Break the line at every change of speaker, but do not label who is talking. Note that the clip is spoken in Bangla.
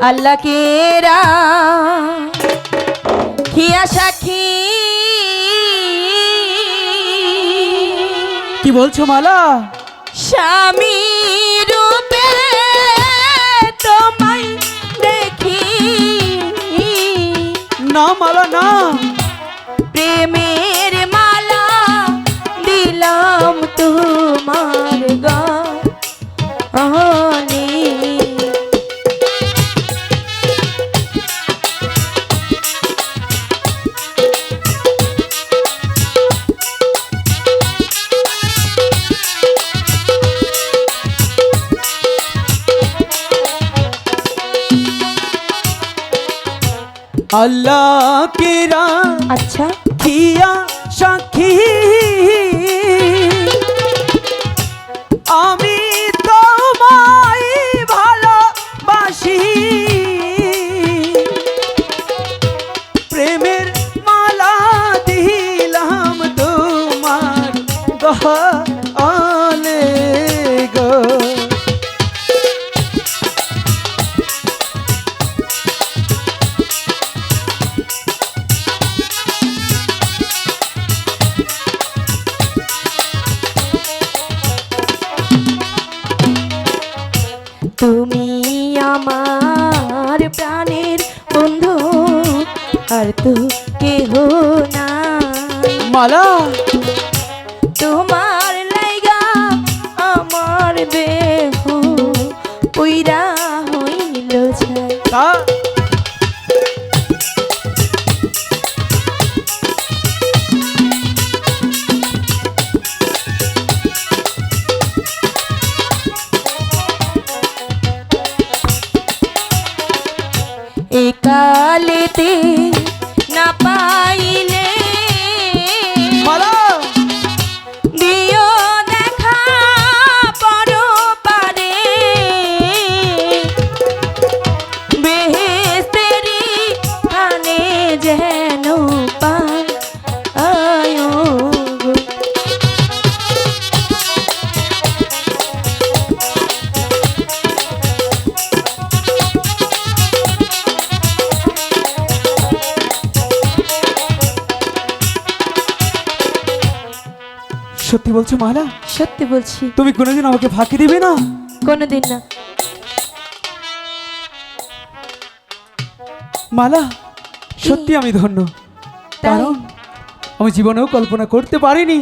আল্লাহ কেরা খিয়া সাক্ষী
কি বলছো মালা?
স্বামী রূপে তোমায় দেখি।
না মালা না।
প্রেমের
আল্লাহ কেরা
আচ্ছা।
কিয়া সাক্ষী। আমি তোমায় ভালোবাসি। প্রেমের মালা দিলাম তোমার গহলে গো।
আমার প্রাণের বন্ধু আর তো কেহ না
মালা।
তোমার লাইগা আমার দেহ পুইরা একালেতে
সত্যি বলছো মালা?
সত্যি বলছি।
তুমি কোনোদিন আমাকে ফাঁকি দিবে না?
কোনোদিন না।
মালা সত্যি আমি ধন্য। কারণ আমি জীবনেও কল্পনা করতে পারিনি।